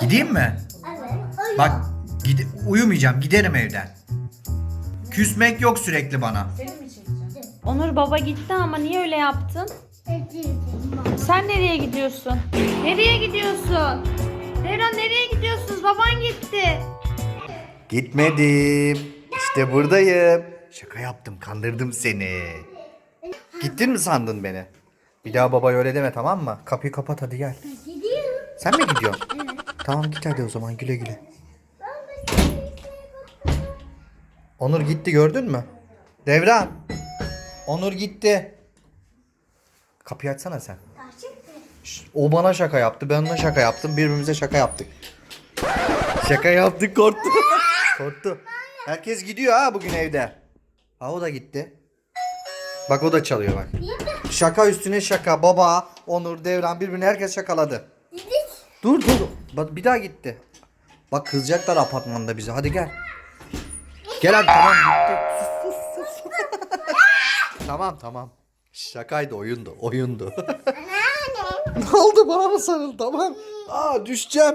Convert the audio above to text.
Gideyim mi? Evet. Bak gide- uyumayacağım giderim evden. Küsmek yok sürekli bana. Seni mi çekeceğim? Onur baba gitti ama niye öyle yaptın? Sen nereye gidiyorsun? Nereye gidiyorsun? Devran nereye gidiyorsunuz? Baban gitti. Gitmedim. İşte buradayım. Şaka yaptım kandırdım seni. Gittin mi sandın beni? Bir daha baba öyle deme tamam mı? Kapıyı kapat hadi gel. Gidiyorum. Sen mi gidiyorsun? Tamam git hadi o zaman güle güle. Onur gitti gördün mü? Devran. Onur gitti. Kapıyı açsana sen. Şşt, O bana şaka yaptı, ben ona şaka yaptım. Birbirimize şaka yaptık. Şaka yaptık, korktu. korktu. Herkes gidiyor ha bugün evde. Ha o da gitti. Bak o da çalıyor bak. Şaka üstüne şaka. Baba, Onur, Devran birbirini herkes şakaladı. Dur dur. Bak bir daha gitti. Bak kızacaklar apartmanda bize. Hadi gel. Gel hadi tamam gitti. Sus, sus, sus. tamam tamam. Şakaydı oyundu oyundu. ne oldu bana mı sarıl tamam. Aa düşeceğim.